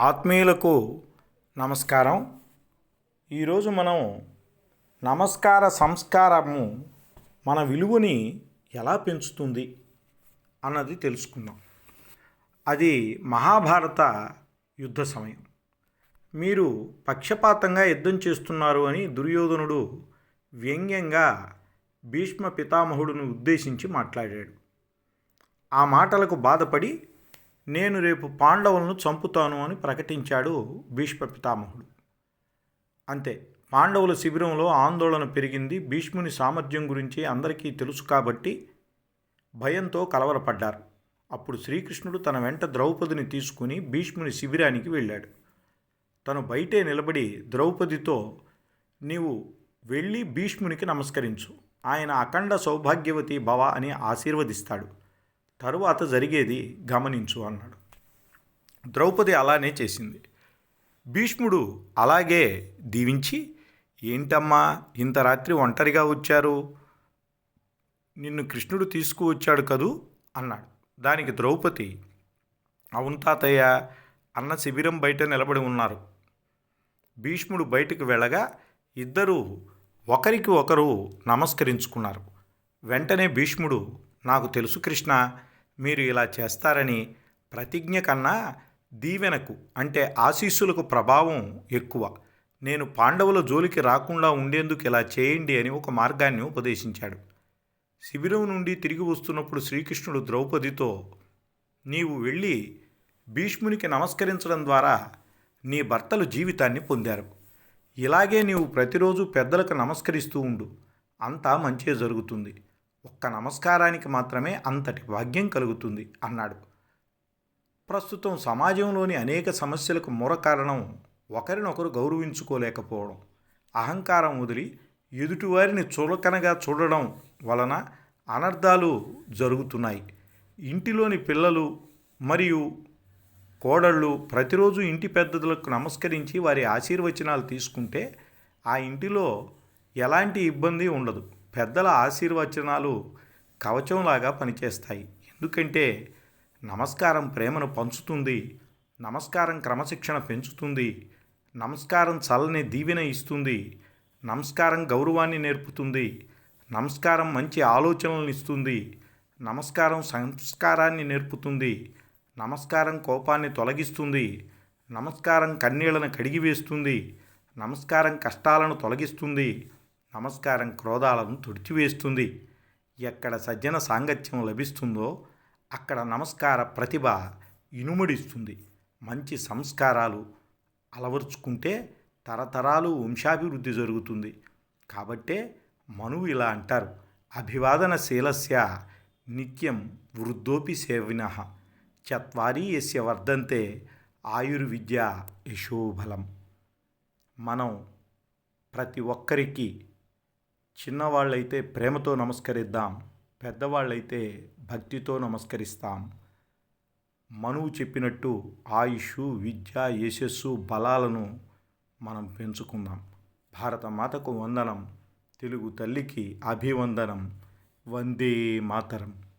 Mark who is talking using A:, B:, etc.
A: ఆత్మీయులకు నమస్కారం. ఈరోజు మనం నమస్కార సంస్కారము మన విలువని ఎలా పెంచుతుంది అన్నది తెలుసుకుందాం. అది మహాభారత యుద్ధ సమయం. మీరు పక్షపాతంగా యుద్ధం చేస్తున్నారు అని దుర్యోధనుడు వ్యంగ్యంగా భీష్మ పితామహుడిని ఉద్దేశించి మాట్లాడాడు. ఆ మాటలకు బాధపడి నేను రేపు పాండవులను చంపుతాను అని ప్రకటించాడు భీష్మ పితామహుడు అంతే పాండవుల శిబిరంలో ఆందోళన పెరిగింది భీష్ముని సామర్థ్యం గురించి అందరికీ తెలుసు కాబట్టి భయంతో కలవరపడ్డారు. అప్పుడు శ్రీకృష్ణుడు తన వెంట ద్రౌపదిని తీసుకుని భీష్ముని శిబిరానికి వెళ్ళాడు. తను బయటే నిలబడి ద్రౌపదితో నీవు వెళ్ళి భీష్మునికి నమస్కరించు. ఆయన అఖండ సౌభాగ్యవతి భవ అని ఆశీర్వదిస్తాడు. తరువాత జరిగేది గమనించు అన్నాడు. ద్రౌపది అలానే చేసింది. భీష్ముడు అలాగే దీవించి ఏంటమ్మా ఇంత రాత్రి ఒంటరిగా వచ్చారు? నిన్ను కృష్ణుడు తీసుకువచ్చాడు కదూ? అన్నాడు. దానికి ద్రౌపది అవును తాతయ్య అన్న శిబిరం బయట నిలబడి ఉన్నారు. భీష్ముడు బయటకు వెళ్ళగా ఇద్దరూ ఒకరికి ఒకరు నమస్కరించుకున్నారు. వెంటనే భీష్ముడు నాకు తెలుసు కృష్ణ మీరు ఇలా చేస్తారని ప్రతిజ్ఞ కన్నా దీవెనకు అంటే ఆశీస్సులకు ప్రభావం ఎక్కువ. నేను పాండవుల జోలికి రాకుండా ఉండేందుకు ఇలా చేయండి అని ఒక మార్గాన్ని ఉపదేశించాడు. శిబిరం నుండి తిరిగి వస్తున్నప్పుడు శ్రీకృష్ణుడు ద్రౌపదితో నీవు వెళ్ళి భీష్మునికి నమస్కరించడం ద్వారా నీ భర్తలు జీవితాన్ని పొందారు. ఇలాగే నీవు ప్రతిరోజు పెద్దలకు నమస్కరిస్తూ ఉండు. అంతా మంచే జరుగుతుంది. ఒక్క నమస్కారానికి మాత్రమే అంతటి భాగ్యం కలుగుతుంది అన్నాడు. ప్రస్తుతం సమాజంలోని అనేక సమస్యలకు మూల కారణం ఒకరినొకరు గౌరవించుకోలేకపోవడం. అహంకారం వదిలి ఎదుటివారిని చులకనగా చూడడం వలన అనర్థాలు జరుగుతున్నాయి. ఇంటిలోని పిల్లలు మరియు కోడళ్ళు ప్రతిరోజు ఇంటి పెద్దలకు నమస్కరించి వారి ఆశీర్వచనాలు తీసుకుంటే ఆ ఇంటిలో ఎలాంటి ఇబ్బంది ఉండదు. పెద్దల ఆశీర్వచనాలు కవచంలాగా పనిచేస్తాయి. ఎందుకంటే నమస్కారం ప్రేమను పంచుతుంది నమస్కారం క్రమశిక్షణ పెంచుతుంది నమస్కారం చల్లని దీవెన ఇస్తుంది నమస్కారం గౌరవాన్ని నేర్పుతుంది నమస్కారం మంచి ఆలోచనలను ఇస్తుంది నమస్కారం సంస్కారాన్ని నేర్పుతుంది నమస్కారం కోపాన్ని తొలగిస్తుంది నమస్కారం కన్నీళ్ళను కడిగివేస్తుంది నమస్కారం కష్టాలను తొలగిస్తుంది నమస్కారం క్రోధాలను తుడిచివేస్తుంది. ఎక్కడ సజ్జన సాంగత్యం లభిస్తుందో అక్కడ నమస్కార ప్రతిభ ఇనుమడిస్తుంది. మంచి సంస్కారాలు అలవరుచుకుంటే తరతరాలు వంశాభివృద్ధి జరుగుతుంది. కాబట్టే మనువు ఇలా అంటారు. అభివాదన శీలస్య నిత్యం వృద్ధోపి సేవిన చత్వారీ ఎస్య వర్ధంతే ఆయుర్విద్య యశోబలం. మనం ప్రతి ఒక్కరికి చిన్నవాళ్ళైతే ప్రేమతో నమస్కరిద్దాం పెద్దవాళ్ళైతే భక్తితో నమస్కరిస్తాం. మనువు చెప్పినట్టు ఆయుష్ విద్య యశస్సు బలాలను మనం పెంచుకుందాం. భారత మాతకు వందనం తెలుగు తల్లికి అభివందనం వందే మాతరం.